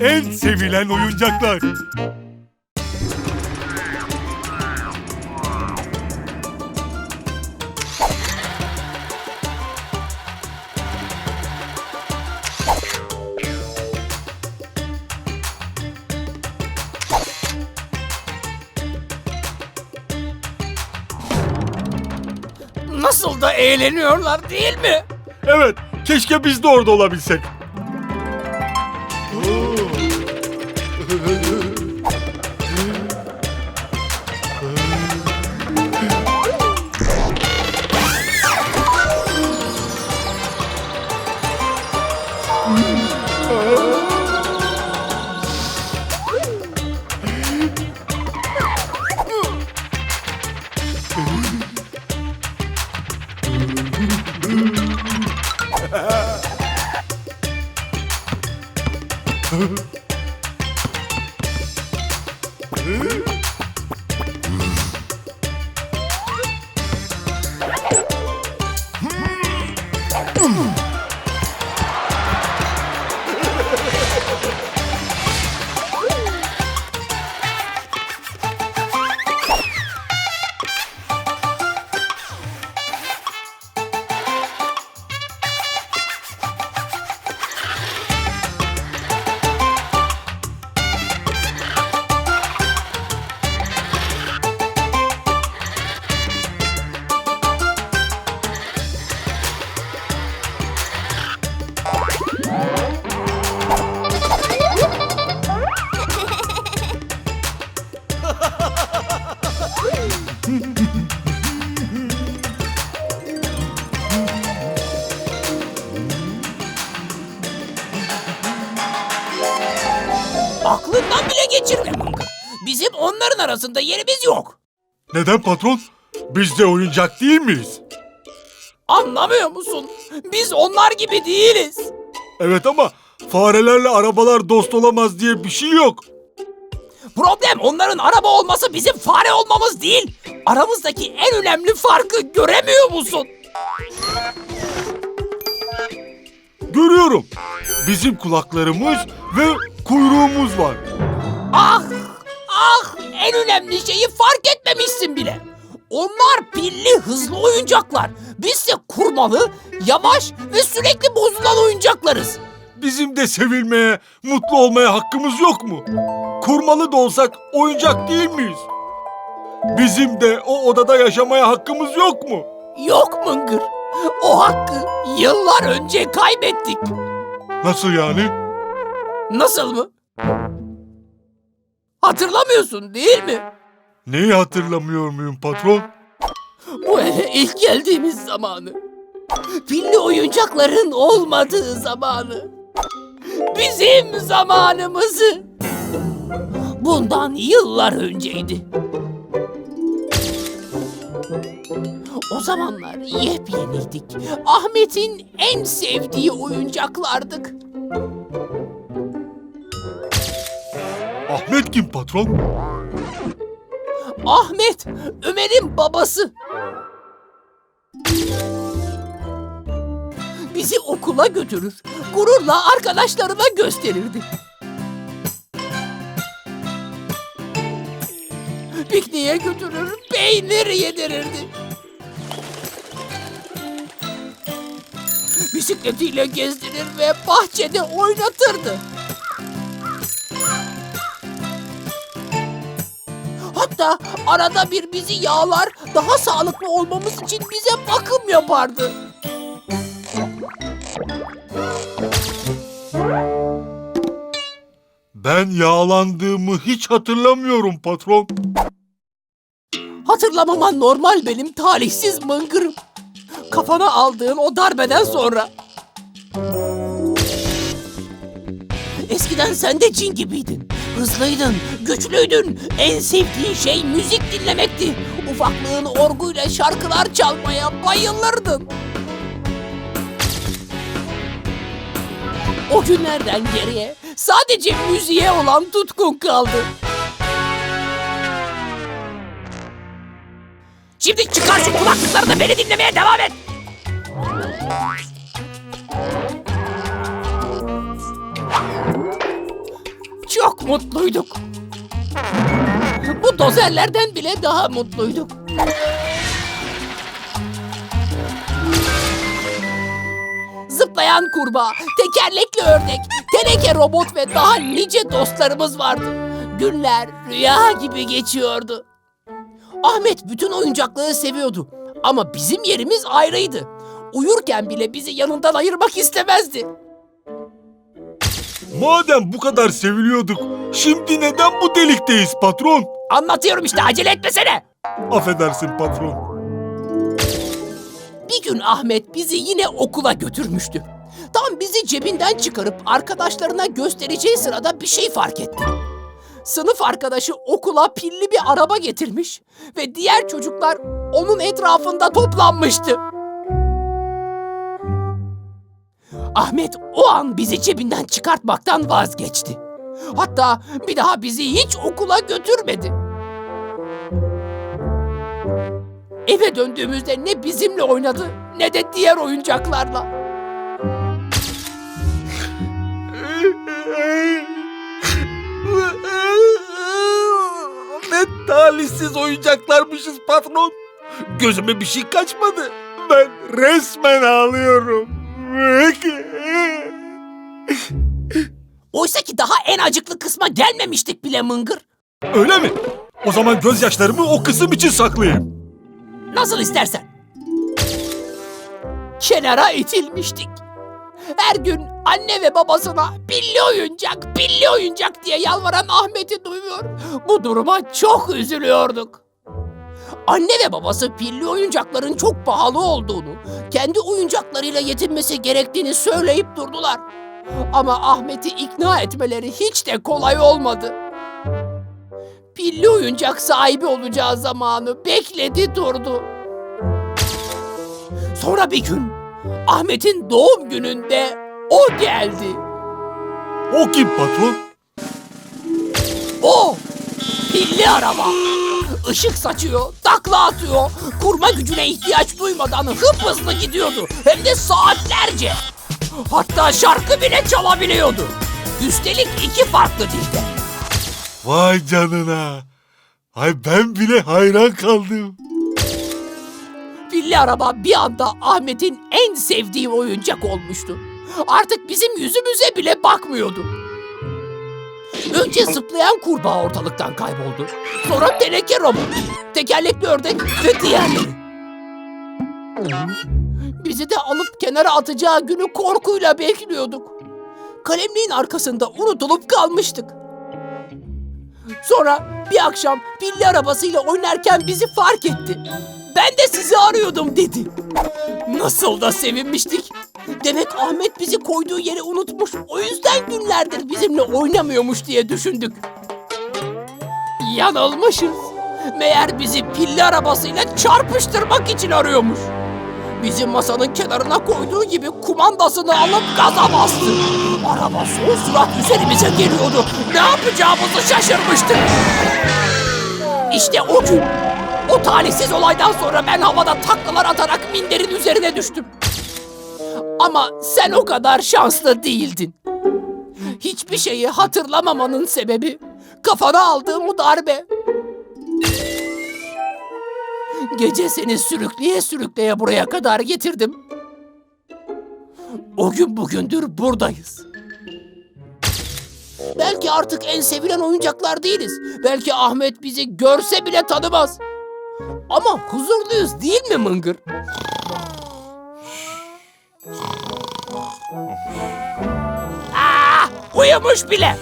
en sevilen oyuncaklar. Nasıl da eğleniyorlar değil mi? Evet, keşke biz de orada olabilsek. 흐흐 Aklından bile geçirme Mıngır. Bizim onların arasında yerimiz yok. Neden patron? Biz de oyuncak değil miyiz? Anlamıyor musun? Biz onlar gibi değiliz. Evet ama farelerle arabalar dost olamaz diye bir şey yok. Problem onların araba olması bizim fare olmamız değil. Aramızdaki en önemli farkı göremiyor musun? Görüyorum. Bizim kulaklarımız ve kuyruğumuz var. Ah! Ah! En önemli şeyi fark etmemişsin bile. Onlar pilli hızlı oyuncaklar. Bizse kurmalı, yavaş ve sürekli bozulan oyuncaklarız. Bizim de sevilmeye, mutlu olmaya hakkımız yok mu? Kurmalı da olsak oyuncak değil miyiz? Bizim de o odada yaşamaya hakkımız yok mu? Yok Mıngır. O hakkı yıllar önce kaybettik. Nasıl yani? Nasıl mı? Hatırlamıyorsun değil mi? Neyi hatırlamıyor muyum patron? Bu eve ilk geldiğimiz zamanı. Pilli oyuncakların olmadığı zamanı. Bizim zamanımızı. Bundan yıllar önceydi. O zamanlar yepyeniydik. Ahmet'in en sevdiği oyuncaklardık. Ahmet kim patron? Ahmet, Ömer'in babası. Bizi okula götürür, gururla arkadaşlarına gösterirdi. Pikniğe götürür, peynir yedirirdi. Bisikletiyle gezdirir ve bahçede oynatırdı. Hatta arada bir bizi yağlar, daha sağlıklı olmamız için bize bakım yapardı. Ben yağlandığımı hiç hatırlamıyorum patron. Hatırlamaman normal benim talihsiz mıngırım. Kafana aldığın o darbeden sonra. Eskiden sen de cin gibiydin. Hızlıydın, güçlüydün. En sevdiğin şey müzik dinlemekti. Ufaklığın orguyla şarkılar çalmaya bayılırdın. O günlerden geriye sadece müziğe olan tutkun kaldı. Şimdi çıkar şu kulaklıklarını beni dinlemeye devam et. Mutluyduk. Bu dozerlerden bile daha mutluyduk. Zıplayan kurbağa, tekerlekli ördek, teneke robot ve daha nice dostlarımız vardı. Günler rüya gibi geçiyordu. Ahmet bütün oyuncakları seviyordu. Ama bizim yerimiz ayrıydı. Uyurken bile bizi yanından ayırmak istemezdi. Madem bu kadar seviliyorduk, şimdi neden bu delikteyiz patron? Anlatıyorum işte acele etmesene. Affedersin patron. Bir gün Ahmet bizi yine okula götürmüştü. Tam bizi cebinden çıkarıp arkadaşlarına göstereceği sırada bir şey fark etti. Sınıf arkadaşı okula pilli bir araba getirmiş ve diğer çocuklar onun etrafında toplanmıştı. Ahmet o an bizi cebinden çıkartmaktan vazgeçti. Hatta bir daha bizi hiç okula götürmedi. Eve döndüğümüzde ne bizimle oynadı ne de diğer oyuncaklarla. ne talihsiz oyuncaklarmışız patron. Gözüme bir şey kaçmadı. Ben resmen ağlıyorum. Oysa ki daha en acıklı kısma gelmemiştik bile mıngır. Öyle mi? O zaman gözyaşlarımı o kısım için saklayayım. Nasıl istersen. Kenara itilmiştik. Her gün anne ve babasına pilli oyuncak, pilli oyuncak diye yalvaran Ahmet'i duyuyor. Bu duruma çok üzülüyorduk. Anne ve babası pilli oyuncakların çok pahalı olduğunu, kendi oyuncaklarıyla yetinmesi gerektiğini söyleyip durdular. Ama Ahmet'i ikna etmeleri hiç de kolay olmadı. Pilli oyuncak sahibi olacağı zamanı bekledi durdu. Sonra bir gün Ahmet'in doğum gününde o geldi. O kim patron? O pilli araba. Işık saçıyor, takla atıyor, kurma gücüne ihtiyaç duymadan hıp hızlı gidiyordu. Hem de saatlerce. Hatta şarkı bile çalabiliyordu. Üstelik iki farklı dilde. Vay canına. Ay ben bile hayran kaldım. Pilli araba bir anda Ahmet'in en sevdiği oyuncak olmuştu. Artık bizim yüzümüze bile bakmıyordu. Önce zıplayan kurbağa ortalıktan kayboldu. Sonra teneke robot, tekerlekli ördek ve diğerleri. Bizi de alıp kenara atacağı günü korkuyla bekliyorduk. Kalemliğin arkasında unutulup kalmıştık. Sonra bir akşam pilli arabasıyla oynarken bizi fark etti. Ben de sizi arıyordum dedi. Nasıl da sevinmiştik. Demek Ahmet bizi koyduğu yeri unutmuş. O yüzden günlerdir bizimle oynamıyormuş diye düşündük. Yanılmışız. Meğer bizi pilli arabasıyla çarpıştırmak için arıyormuş. Bizim masanın kenarına koyduğu gibi kumandasını alıp gaza bastı. Araba son sürat üzerimize geliyordu. Ne yapacağımızı şaşırmıştık. İşte o gün, o talihsiz olaydan sonra ben havada taklalar atarak minderin üzerine düştüm. Ama sen o kadar şanslı değildin. Hiçbir şeyi hatırlamamanın sebebi kafana aldığım o darbe. Gece seni sürükleye sürükleye buraya kadar getirdim. O gün bugündür buradayız. Belki artık en sevilen oyuncaklar değiliz. Belki Ahmet bizi görse bile tanımaz. Ama huzurluyuz değil mi Mıngır? Aa, uyumuş bile.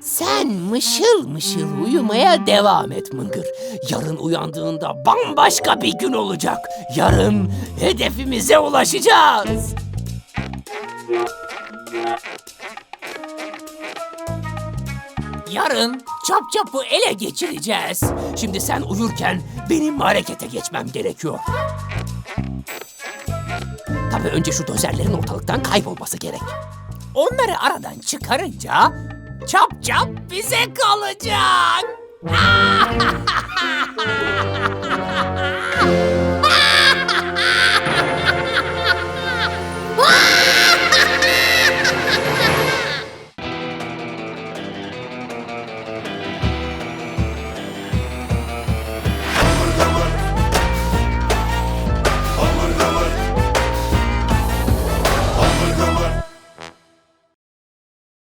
Sen mışıl mışıl uyumaya devam et Mıngır. Yarın uyandığında bambaşka bir gün olacak. Yarın hedefimize ulaşacağız. Yarın çap çapı ele geçireceğiz. Şimdi sen uyurken benim harekete geçmem gerekiyor. Tabii önce şu dozerlerin ortalıktan kaybolması gerek. Onları aradan çıkarınca çap çap bize kalacak.